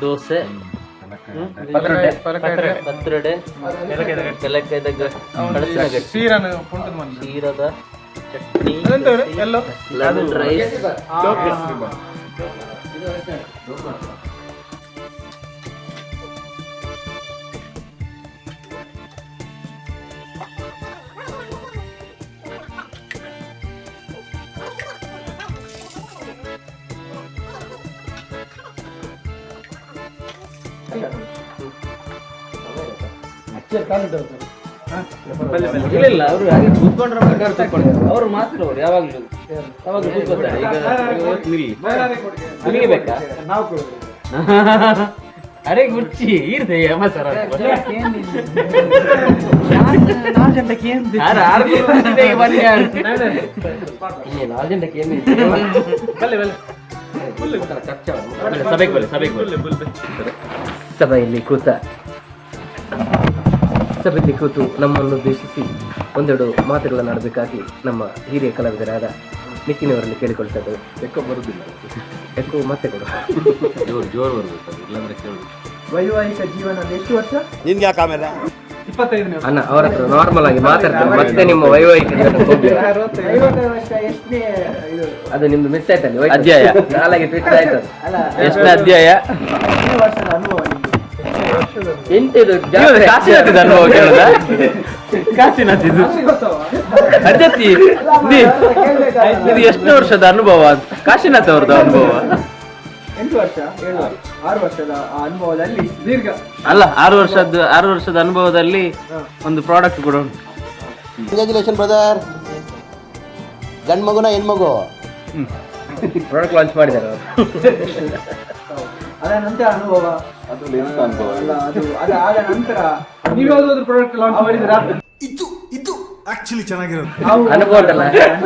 ದೋಸೆ ಪತ್ರೊಡೆ. ಮಂದಿ ಕ್ಷೀರದ chutney lemon rice ಇಲ್ಲ ಇಲ್ಲ ಅವರು ಹಾಗೆ ಕೂತ್ಕೊಂಡ್ರೆ ಬೇಕಾದ್ರೆ ಕೂತ್ಕೊಳ್ತಾರೆ ಅವ್ರು ಮಾತ್ರ ಅವ್ರು ಯಾವಾಗ್ಲೂ. ಯಾವಾಗ ಈಗ ಇವತ್ತು ನಿಲ್ಲಿ. ನಿಮಗೆ ಬೇಕಾ ಅರೆ ಗುಚ್ಚಿ ಇರ್ದೆ ಯಮ ಸರ್ ಸಭೆಗೆ ಬರಲಿ ಸಭೆಗೆ ಬರಲಿ ಸಭೆಯಲ್ಲಿ ಕೂತ. ಸಭೆಯಲ್ಲಿ ಕೂತು ನಮ್ಮನ್ನು ಉದ್ದೇಶಿಸಿ ಒಂದೆರಡು ಮಾತುಗಳನ್ನು ಆಡಬೇಕಾಗಿ ನಮ್ಮ ಹಿರಿಯ ಕಲಾವಿದರಾದ ನಿತಿನವರಲ್ಲಿ ಕೇಳಿಕೊಳ್ತಾ ಇದ್ದೇವೆ ಎಕ್ಕೋ ಬರುವುದಿಲ್ಲ ಎಕ್ಕೋ ಮತ್ತೆ ಕೊಡು. ಜೋರು ಜೋರು ಬರಬೇಕು ಇಲ್ಲಾಂದ್ರೆ ಕೇಳು ವೈವಾಹಿಕ ಜೀವನ ಎಷ್ಟು ವರ್ಷ? ಇಪ್ಪತ್ತೈದನೇ ಅಣ್ಣ ಅವ್ರ ಹತ್ರ ನಾರ್ಮಲ್ ಆಗಿ ಮಾತಾಡ್ತಾರೆ ಮತ್ತೆ ನಿಮ್ಮ ವೈವಾಹಿಕ ಅದು ನಿಮ್ದು ಮಿಸ್ ಆಯ್ತಲ್ಲ ಅಧ್ಯಾಯ. ನಾಳೆಗೆ ಟ್ವಿಟರ್ ಆಯ್ತು ಎಷ್ಟು ಅಧ್ಯಾಯ? ವರ್ಷದ ಅನುಭವ ಎಂತಿದು ಕಾಶಿನಾಥದ ಅನುಭವ ಕೇಳುದ ಕಾಶಿನಾಥಿದು ಅರ್ಜತಿ ಇದು ಎಷ್ಟು ವರ್ಷದ ಅನುಭವ ಕಾಶಿನಾಥ್ ಅವ್ರದ್ದು ಅನುಭವ? ಎಂಟು ವರ್ಷ ಏಳು ಆರು ವರ್ಷದ ಅನುಭವದಲ್ಲಿ ದೀರ್ಘ. ಅಲ್ಲ ಆರು ವರ್ಷದ ಆರು ವರ್ಷದ ಅನುಭವದಲ್ಲಿ ಒಂದು ಪ್ರಾಡಕ್ಟ್ ಕೂಡ ಉಂಟು. ಕಂಗ್ರ್ಯಾಚುಲೇಷನ್ ಬ್ರದರ್ ಗಂಡ್ ಮಗುನ ಹೆಣ್ಮಗು ಪ್ರಾಡಕ್ಟ್ ಲಾಂಚ್ ಮಾಡಿದ್ದಾರೆ ಅವರು. ಅದರ ನಂತರ ಅನುಭವ. ಅಲ್ಲ ಅದು ಅದು ಆದ ನಂತರ ನೀವು ಯಾವ್ದಾದ್ರು ಪ್ರಾಡಕ್ಟ್ ಲಾಂಚ್ ಮಾಡಿದಿರಾ? ಅನುಭವ ಉಂಟಲ್ಲ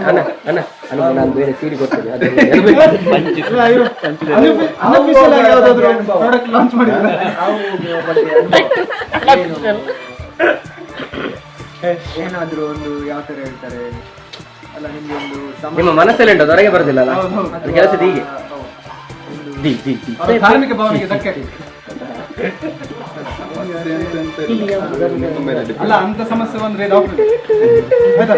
ಅಣ್ಣ ಅಣ್ಣ ಅನುಭವ ನಾನು ಬೇರೆ ಸೀರೆ ಕೊಡ್ತೇನೆ. ಅದು ಅನ್ಅಫಿಷಿಯಲ್ ಆಗಿ ಯಾವ್ದಾದ್ರು ಪ್ರಾಡಕ್ಟ್ ಲಾಂಚ್ ಮಾಡಿದಿರಾ? ನಾವು ಬಗ್ಗೆ ಏನಾದ್ರೂ ಒಂದು ಯಾವ ತರ ಹೇಳ್ತಾರೆ? ಅಲ್ಲ ನಿಮ್ಗೆ ಒಂದು ನಿಮ್ಮ ಮನಸ್ಸಲ್ಲಿ ಉಂಟು ಹೊರಗೆ ಬರೋದಿಲ್ಲ ಅಲ್ಲ? ಕೆಲಸ ಹೀಗೆ. ದಿ ದಿ ದಿ. ಅವ್ರ ಧಾರ್ಮಿಕ ಭಾವನೆಗೆ ಧಕ್ಕೆ ಅಲ್ಲ ಅಂತ ಸಮಸ್ಯೆ ಬಂದ್ರೆ ಡಾಕ್ಟರ್ ಆಯ್ತಾ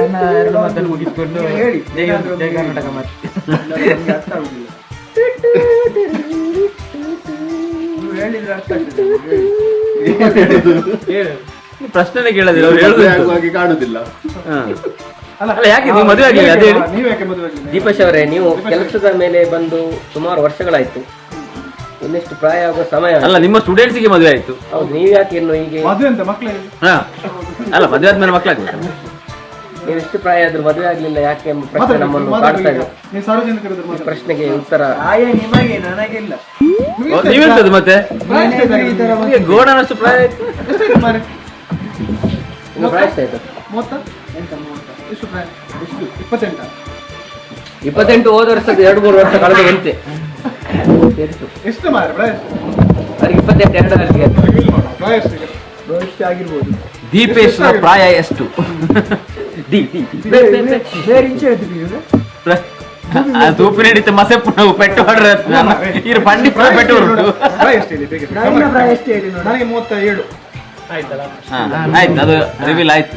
ನೀವು ಎರಡು ಹೇಳಿ. ಅರ್ಥ ಆಗುದಿಲ್ಲ. ಹೇಳಿದ್ರೆ ಅರ್ಥ ಆಗ್ತದೆ ಹೇಳಿ. ಪ್ರಶ್ನೆ ಕೇಳೋದಿಲ್ಲ ಅವ್ರು ಹೇಳುದು ಕಾಣುದಿಲ್ಲ. ಅಲ್ಲ ಯಾಕೆ ನೀವು ಮದುವೆ ಆಗಿಲ್ಲ? ಅದೇ ಹೇಳಿ. ನೀವ್ ಯಾಕೆ ಮದುವೆ ಆಗಿಲ್ಲ? ದೀಪಶ್ ಅವರೇ ನೀವು ಕೆಲಸದ ಮೇಲೆ ಬಂದು ಸುಮಾರು ವರ್ಷಗಳಾಯ್ತು. ಇನ್ನೆಷ್ಟು ಪ್ರಾಯ ಆಗುವ ಸಮಯ ಅಲ್ಲ ನಿಮ್ಮ ಸ್ಟೂಡೆಂಟ್ಸ್ಗೆ ಮದುವೆ ಆಯ್ತು. ಹೌದು ನೀವು ಯಾಕೆ ಇನ್ನು ಹೀಗೆ? ಮದುವೆ ಅಂತ ಮಕ್ಕಳಿಗೆ ಹಾ. ಅಲ್ಲ ಮದುವೆ ಆದ್ಮೇಲೆ ಮಕ್ಕಳಾಗ್ಬೇಕು ನೀವು ಎಷ್ಟು ಪ್ರಾಯ ಆದ್ರೂ ಮದುವೆ ಆಗ್ಲಿಲ್ಲ ಯಾಕೆ ಎಂಬ ಪ್ರಶ್ನೆ ನಮ್ಮನ್ನು ಕಾಡ್ತಾ ಇದೆ? ನೀವು ಸಾರ್ವಜನಿಕರ ಎದುರು ಈ ಮಾತಾಡಿ. ಪ್ರಶ್ನೆಗೆ ಉತ್ತರ. ಆಯ ನಿಮಗೆ ನನಗಿಲ್ಲ. ನೀವೆಂತದ್ದು ಮತ್ತೆ? ನಿಮಗೆ ಗೋಡನಷ್ಟು ಪ್ರಾಯ ಆಯ್ತು. ಮಾರ್ರೆ? ಇಪ್ಪತ್ತೆಂಟ? ಹೋದ ವರ್ಷದ ಎರಡು ಮೂರು ವರ್ಷ ಕಳೆದು ಬಂತೆ ಎಷ್ಟು ಮಾರ ಪ್ರಾಯ ಎಷ್ಟು? ಅವ್ರಿಗೆ ಇಪ್ಪತ್ತೆಂಟು ಎರಡು ವರ್ಷಕ್ಕೆ ಪ್ರಾಯ ಎಷ್ಟು ಈಗ? ಭವಿಷ್ಯ ಆಗಿರ್ಬೋದು. ದೀಪೇಶ್ ಪ್ರಾಯ ಎಷ್ಟು? ಮಸೆ ತೂಪು ನಡೀತೆ ನಾವು ಪೆಟ್ಟು ಹೊಡ್ರ. ಇರು ಪಂಡಿ ಪ್ರಾಯ ಪೆಟ್ಟು ನನಗೆ ಮೂವತ್ತ ಏಳು ಹಾ, ಆಯ್ತು ಅದು ರಿವೀಲ್ ಆಯ್ತು.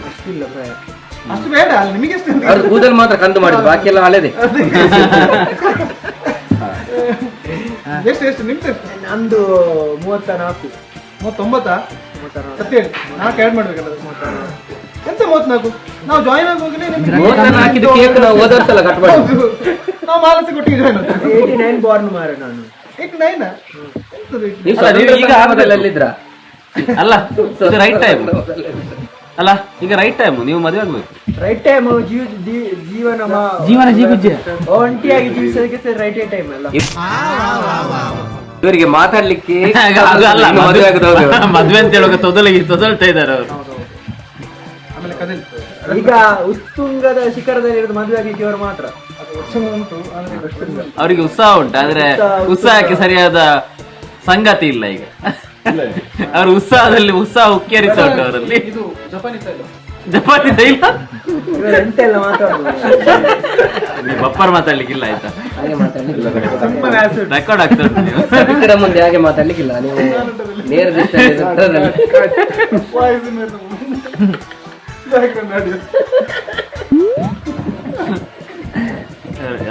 ಅಷ್ಟು ಬೇಡ ಅಲ್ಲ ನಿಮಗೆ ಎಷ್ಟು ಅಂತ ಅವ್ರದ್ದು ಕೂದಲು ಮಾತ್ರ ಕಂದು ಮಾಡಿದ್ರು ಬಾಕಿ ಎಲ್ಲ ಹಳೇದೆ. ಎಷ್ಟು ಎಷ್ಟು ನಿಮ್ದು ಎಷ್ಟು? ನಂದು ಮೂವತ್ತ ನಾಲ್ಕು ಮೂವತ್ತೊಂಬತ್ತಾ ಸತ್ಯ ಹೇಳಿ. ನಾಲ್ಕು ಆ್ಯಡ್ ಮಾಡ್ಬೇಕಲ್ಲ ಅದು. ಎಂತ ಮೂವತ್ನಾಲ್ಕು ನಾವು ಜಾಯಿನ್ ಆಗುವಾಗಲೇ ನಿಮ್ಗೆ ಮೂವತ್ತನ್ನು ಹಾಕಿದ್ದು ಕೇಕ್ ನಾವು ಹೋದ ವರ್ಷ ಎಲ್ಲ ಕಟ್ ಮಾಡಿ. ಹೌದು. ನಾವು ಮಾಲಸ ಕೊಟ್ಟಿಗೆ ಜಾಯಿನ್ ಆದ್ವಿ. ಏಯ್ಟಿ ನೈನ್ ಬಾರ್ನ್ ಮಾರ ನಾನು. ಏಕ್ ನೈನ್ ಎಂತದು ಇದು? ನೀವು ಅಲ್ಲ, ನೀವು ಈಗ ಆಗದಲ್ಲಿದ್ರಾ ಅಲ್ಲಿದ್ರ ಅಲ್ಲ ಇದು ರೈಟ್ ಟೈಮ್ ಅಲ್ಲ ಈಗ ರೈಟ್ ಟೈಮ್ ನೀವು ಮದುವೆ ಆಗ್ಬೇಕು. ರೈಟ್ ಟೈಮ್ ಜೀವ ಜೀವನ ಜೀವನ ಜೀವಿಜ್ಜೆ ಒಂಟಿಯಾಗಿ ಜೀವಿಸೋದಕ್ಕೆ ರೈಟ್ ಟೈಮ್ ಅಲ್ಲ. ಇವರಿಗೆ ಮಾತಾಡ್ಲಿಕ್ಕೆ ಮದುವೆ ಆಗದವ್ರು. ಮದುವೆ ಅಂತ ಹೇಳುವಾಗ ತೊದಲಿಗೆ ತೊದಲ್ತಾ ಇದ್ದಾರೆ ಅವರು. ಈಗ ಉತ್ತುಂಗದ ಶಿಖರದಲ್ಲಿ ಇರೋದು ಮದುವೆ ಆಗಲಿಕ್ಕೆ ಇವರು ಮಾತ್ರ. ಅವರಿಗೆ ಉತ್ಸಾಹ ಉಂಟು ಆದ್ರೆ ಉತ್ಸಾಹಕ್ಕೆ ಸರಿಯಾದ ಸಂಗತಿ ಇಲ್ಲ ಈಗ. ಅವ್ರ ಉತ್ಸಾಹದಲ್ಲಿ ಉತ್ಸಾಹ ಉಕ್ಕೇರಿಸ ಉಂಟು ಅವರಲ್ಲಿ. ಇದು ಜಪಾನೀಸ್ ಇಲ್ಲ? ಜಪಾನಿ ತೈಲ ಬಪ್ಪರ್ ಮಾತಾಡ್ಲಿಕ್ಕಿಲ್ಲ ಆಯ್ತಾ? ರೆಕಾರ್ಡ್ ಆಗ್ತದೆ ನೀವು. ಮುಂದೆ ಹಾಗೆ ಮಾತಾಡ್ಲಿಕ್ಕಿಲ್ಲ. ನೀವು ನೇರ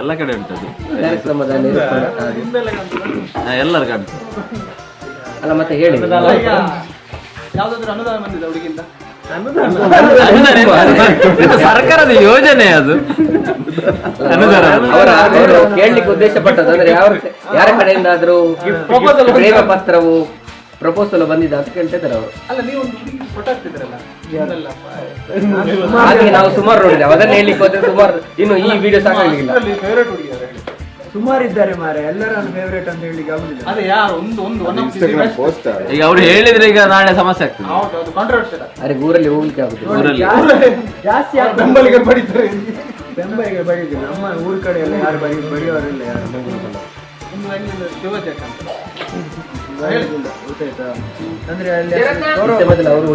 ಎಲ್ಲ ಕಡೆ ಉಂಟದು. ಕಾರ್ಯಕ್ರಮದಲ್ಲಿ. ಎಲ್ಲರ ಕಾಣ್ತು ಅಲ್ಲ ಮತ್ತೆ ಹೇಳಿ. ಈಗ ಯಾವ್ದಾದ್ರು ಅನುದಾನ ಬಂದಿದೆ ಹುಡುಗಿಂದ ಅನುದಾನ. ಸರ್ಕಾರದ ಯೋಜನೆ ಅದು. ಅನುದಾನ. ಅವರ ಕೇಳಲಿಕ್ಕೆ ಉದ್ದೇಶ ಪಟ್ಟದ್ದು ಅಂದ್ರೆ ಯಾವ ಯಾರ ಕಡೆಯಿಂದಾದ್ರೂ ಪ್ರೇಮ ಪತ್ರವು ಪ್ರಪೋಸಲ್ ಬಂದಿದೆ ಅಂತ ಕೇಳ್ತಿದ್ದಾರೆ ಅವರು. ಅಲ್ಲ ನೀವು ಫೋಟೋ ಹಾಕ್ತಿದ್ರಲ್ಲ ಹಾಗೆ ನಾವು ಸುಮಾರು ನೋಡಿದ್ದೇವೆ. ಅದನ್ನ ಹೇಳಲಿಕ್ಕೆ ಹೋದ್ರೆ ಸುಮಾರು ಇನ್ನು ಈ ವಿಡಿಯೋ ಸಾಕಾಗಲಿಲ್ಲ. ಅದರಲ್ಲಿ ಫೇವರೇಟ್ ಹುಡುಗಿ ಯಾರು ಸುಮಾರು ಇದ್ದಾರೆ ಮಾರೆ ಎಲ್ಲರ ಫೇವರೇಟ್ ಅಂತ ಹೇಳಿ ಆಗುದಿಲ್ಲ ಅದೇ ಯಾರು? ಒಂದು ಒಂದು ಒನ್ ಆಫ್ ಈಗ ಅವ್ರು ಹೇಳಿದ್ರೆ ಈಗ ನಾಳೆ ಸಮಸ್ಯೆ ಆಗ್ತದೆ. ಹೌದು ಅದು ಕಾಂಟ್ರವರ್ಷಿಯಲ್ ಅರೆ ಊರಲ್ಲಿ ಹೋಗ್ಲಿಕ್ಕೆ ಆಗುತ್ತೆ ಊರಲ್ಲಿ. ಜಾಸ್ತಿ ಆಗ್ತದೆ. ಬೆಂಬಲಿಗೆ ಬಡಿತಾರೆ ಬೆಂಬಲಿಗೆ ಬಡಿದಿಲ್ಲ ನಮ್ಮ ಊರ ಕಡೆ ಎಲ್ಲ ಯಾರು ಬಡಿ ಬಡಿಯೋರಿಲ್ಲ ಯಾರು ಒಂದು ಶಿವಜಾಕ ಅಂತ. ಅಂದ್ರೆ ಅಲ್ಲಿ ಅವರು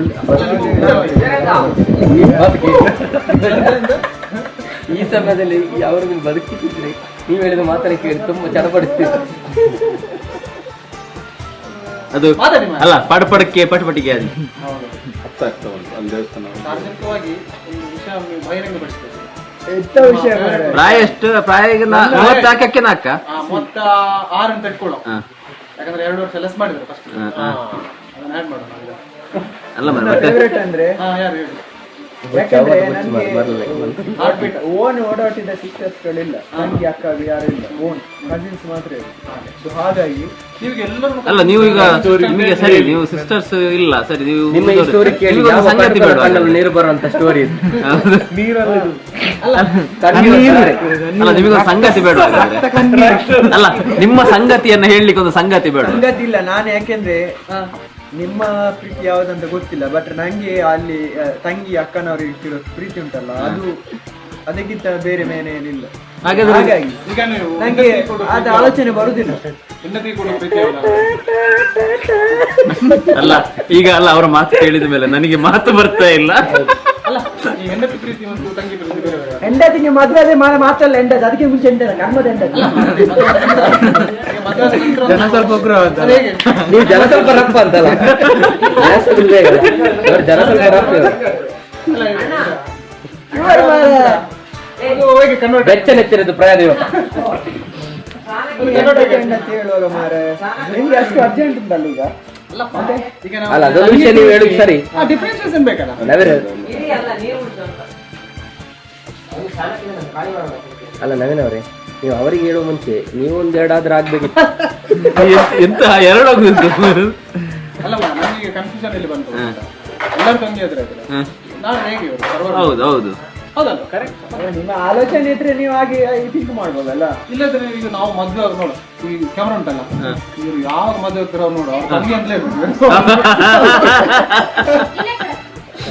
ಈ ಸಮಯದಲ್ಲಿ ಅವ್ರಿಗೆ ಬದುಕಿದ್ರೆ ನೀವು ಹೇಳಿದ ಮಾತನ್ನ ಕೇಳಿ ತುಂಬಾ ಚಡಪಡಿಸ್ತೀವಿ ಅದು. ಅಲ್ಲ ಪಡಪಡಕ್ಕೆ ಪಟಪಟಿಗೆ ಅದು. ಸಾರ್ವಜನಿಕವಾಗಿ ಒಂದು ವಿಷಯ ನೀವು ಬಹಿರಂಗಪಡಿಸ್ತೇವೆ ಎಂತ ವಿಷಯ ಮಾರ್ರೆ. ಪ್ರಾಯ ಎಷ್ಟು? ಪ್ರಾಯ ಈಗ ನಾ- ಹಾಕಕ್ಕೆ ನಾಕ ಆ, ಮೊತ್ತ ಆರು ಅಂತ ಇಟ್ಕೊಳ್ಳೋ ಹಾ. ಯಾಕಂದ್ರೆ ಎರಡು ವರ್ಷ ಲೆಸ್ ಮಾಡಿದ್ರು ಫಸ್ಟ್ ಹಾ, ಹಾ. ಅದನ್ನ ಆಡ್ ಮಾಡೋಣ ಈಗ. ಅಲ್ಲ ಮರೆ ಫೇವರೇಟ್ ಅಂದ್ರೆ? ಹಾ ಯಾರು ಹೇಳಿ? ಯಾಕಂದ್ರೆ ನನಗೆ ಹಾರ್ಟ್ ಬೀಟ್ ಓನ್ ಓಡಾಟಿದ ಸಿಸ್ಟರ್ಸ್ಗಳಿಲ್ಲ ತಂಗಿ ಅಕ್ಕ ಯಾರು ಇಲ್ಲ ಓನ್ ಕಸಿನ್ಸ್ ಮಾತ್ರ ಸೊ ಹಾಗಾಗಿ ನೀವು ಎಲ್ಲರೂ ಅಲ್ಲ ನೀವು ಈಗ ನಿಮಗೆ ಸರಿ ನೀವು ಸಿಸ್ಟರ್ಸ್ ಇಲ್ಲ. ಸರಿ ನೀವು ನಿಮ್ಮ ಈ ಸ್ಟೋರಿ ಕೇಳಿ ಯಾವ ಸಂಗತಿ ಬೇಡ ಕಣ್ಣಲ್ಲಿ ನೀರು ಬರುವಂತ ಸ್ಟೋರಿ ಇದು? ಹೌದು. ಅಲ್ಲ ನಿಮಗೆ ಸಂಗತಿ ಬೇಡ ಅಲ್ಲ ನಿಮ್ಮ ಸಂಗತಿಯನ್ನ ಹೇಳಲಿಕ್ಕೆ ಒಂದು ಸಂಗತಿ ಬೇಡ ಸಂಗತಿ ಇಲ್ಲ ನಾನು ಯಾಕೆಂದ್ರೆ ನಿಮ್ಮ ಪ್ರೀತಿ ಯಾವ್ದಂತ ಗೊತ್ತಿಲ್ಲ ಬಟ್ ನಂಗೆ ಅಲ್ಲಿ ತಂಗಿ ಅಕ್ಕನವರಿಗೆ ಇಟ್ಟಿರೋ ಪ್ರೀತಿ ಉಂಟಲ್ಲ ಅದು ಅದಕ್ಕಿಂತ ಬೇರೆ ಮೇಲೆ ಏನಿಲ್ಲ. ಹಾಗಾದ್ರೆ ಹಾಗಾಗಿ ಈಗ ನೀವು ನಂಗೆ ಅದ ಆಲೋಚನೆ ಬರುದಿಲ್ಲ. ಹೆಂಡತಿ ಕೊಡುವ ಪ್ರೀತಿ ಅಲ್ಲ. ಅಲ್ಲ ಈಗ ಅಲ್ಲ ಅವರ ಮಾತು ಕೇಳಿದ ಮೇಲೆ ನನಗೆ ಮಾತು ಬರ್ತಾ ಇಲ್ಲ. ಅಲ್ಲ ಈ ಹೆಂಡತಿ ಪ್ರೀತಿ ಮತ್ತು ತಂಗಿ ಪ್ರೀತಿ ಬೇರೆ ಬೇರೆ. ಹೆಂಡತಿಗೆ ಮದುವೆ ಅದೇ ಮಾಡ ಮಾತಲ್ಲ ಹೆಂಡತಿ ಅದಕ್ಕೆ ಮುಂಚೆ ಹೆಂಡತಿ ಕರ್ಮದ ಹೆಂಡತಿ ಜನ ಸ್ವಲ್ಪ ಉಗ್ರ ಅಂತ. ನೀವು ಜನ ಸ್ವಲ್ಪ ರಪ್ಪ ಅಂತಲ್ಲ? ಜನ ಸ್ವಲ್ಪ ರಪ್ಪ ಬೆಚ್ಚ ನೆಚ್ಚಿರೋದು ಪ್ರಯಾಣ ನಿಮ್ಗೆ ಅಷ್ಟು ಅರ್ಜೆಂಟ್ ಉಂಟಲ್ಲ ಈಗ? ಅಲ್ಲಪ್ಪ ಅಲ್ಲ ಅದೊಂದು ವಿಷಯ ನೀವು ಹೇಳುದು ಸರಿ. ಡಿಫ್ರೆನ್ಸಿಯೇಷನ್ ಬೇಕಲ್ಲ? ಅಲ್ಲ ನವೀನ್ ಅವರೇ. ನೀವು ಅವರಿಗೆ ಹೇಳುವ ಮುಂಚೆ ನೀವು ಒಂದ್ ಎರಡಾದ್ರೂ ಆಗ್ಬೇಕಿತ್ತು. ಎಂತ- ಎಂತ ಎರಡು ಅಲ್ಲಮ್ಮ ನನಗೆ ಕನ್ಫ್ಯೂಷನ್ ಇಲ್ಲಿ ಬಂತು? ಎಲ್ಲರೂ ತಂಗಿ ನಾನು ಹೇಗೆ ಇವರು? ಸರ್ವರ್ ಹೌದು ಹೌದು. ಕರೆಕ್ಟ್ ನಿಮ್ಮ ಆಲೋಚನೆ ಇದ್ರೆ ನೀವು ಹಾಗೆ ಥಿಂಕ್ ಮಾಡ್ಬೋದಲ್ಲ. ಇಲ್ಲದ್ರೆ ಈಗ ನಾವು ಮದ್ವೆ ಅವ್ರು ನೋಡು. ಈ ಕ್ಯಾಮ್ರಾ ಉಂಟಲ್ಲ. ಇವ್ರು ಯಾವಾಗ ಮದ್ವೆ ಆಗ್ತಾರೋ ಅವ್ರು ನೋಡು. ಅವ್ರು ತಂಗಿ ಅಂತಲೇ ಇರ್ಬೇಕು.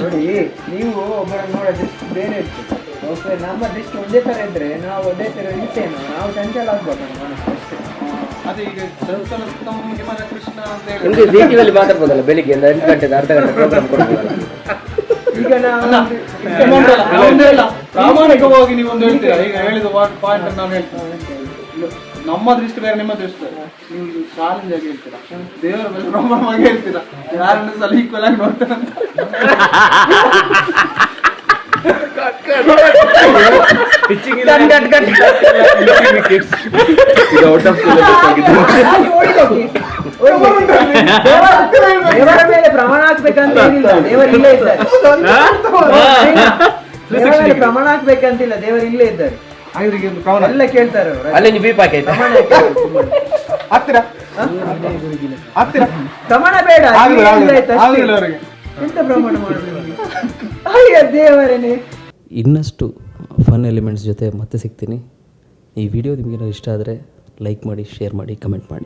ನೋಡಿ ನೀವು ಒಬ್ಬರನ್ನು ನೋಡೋದು ಬೇರೆ ಇರ್ತದೆ ಓಕೆ ನಮ್ಮ ದೃಷ್ಟಿ ಒಂದೇ ಥರ ಇದ್ದರೆ ನಾವು ಒಂದೇ ಥರ ಇರ್ತೇನೋ ನಾವು ಚಂಚಲ ಆಗ್ಬೋದು ನಮ್ಮ ಮನಸ್ಸು ಅಷ್ಟೇ. ಅದೇ ಈಗ ಹಿಮನ ಕೃಷ್ಣ ಅಂತ ಹೇಳಿ. ನಿಮ್ಗೆ ಜಿ ಟಿವಿಯಲ್ಲಿ ಮಾತಾಡ್ಬೋದಲ್ಲ ಬೆಳಿಗ್ಗೆ ಒಂದು ಎಂಟು ಗಂಟೆದ ಅರ್ಧ ಗಂಟೆ ಪ್ರೋಗ್ರಾಮ್ ಈಗ ನಾವು. ಪ್ರಾಮಾಣಿಕವಾಗಿ ನೀವು ಒಂದು ಹೇಳ್ತೀರಾ? ಈಗ ಹೇಳಿದ ಪಾಯಿಂಟ್ ನಾನು ಹೇಳ್ತೇನೆ. ನಮ್ಮ ದೃಷ್ಟಿ ಬೇರೆ ನಿಮ್ಮ ದೃಷ್ಟಿ ಬೇರೆ. ನೀವು ಚಾಲೆಂಜ್ ಆಗಿ ಹೇಳ್ತೀರಾ? ದೇವರ ಮೇಲೆ ಪ್ರಮಾಣ ಆಗಿ ಹೇಳ್ತೀರಾ? ಯಾರನ್ನ ಸಲ ಈಕ್ವಲ್ ಆಗಿ ನೋಡ್ತಾರಂತ ಆಫ್ ಓಡಿಹೋಗಿ. ಓಡಿಹೋಗಿ. ದೇವರ ಮೇಲೆ ಪ್ರಮಾಣ ಹಾಕ್ಬೇಕಂತ ಏನಿಲ್ಲ ದೇವರು ಇಲ್ಲೇ ಇದ್ದಾರೆ ದೇವರ ಮೇಲೆ ಪ್ರಮಾಣ ಹಾಕ್ಬೇಕಂತಿಲ್ಲ ದೇವರು ಇಲ್ಲೇ ಇದ್ದಾರೆ ಪ್ರಮಾಣ ಎಲ್ಲ ಕೇಳ್ತಾರೆ ಅವರು ಅಲ್ಲಿ ನೀವು ಬೀಪ್ ಹಾಕಿ ಪ್ರಮಾಣ. ಆಗ್ತೀರಾ ಆಗ್ತೀರಾ ಪ್ರಮಾಣ ಬೇಡ ಇಲ್ಲೇ ಅವರಿಗೆ ಎಂತ ಪ್ರಮಾಣ ಮಾಡುದು ಅಯ್ಯ ದೇವರೇನೆ ಇನ್ನಷ್ಟು ಫನ್ ಎಲಿಮೆಂಟ್ಸ್ ಜೊತೆ ಮತ್ತೆ ಸಿಗ್ತೀನಿ. ಈ ವಿಡಿಯೋ ನಿಮಗೇನೋ ಇಷ್ಟ ಆದರೆ ಲೈಕ್ ಮಾಡಿ ಶೇರ್ ಮಾಡಿ ಕಮೆಂಟ್ ಮಾಡಿ.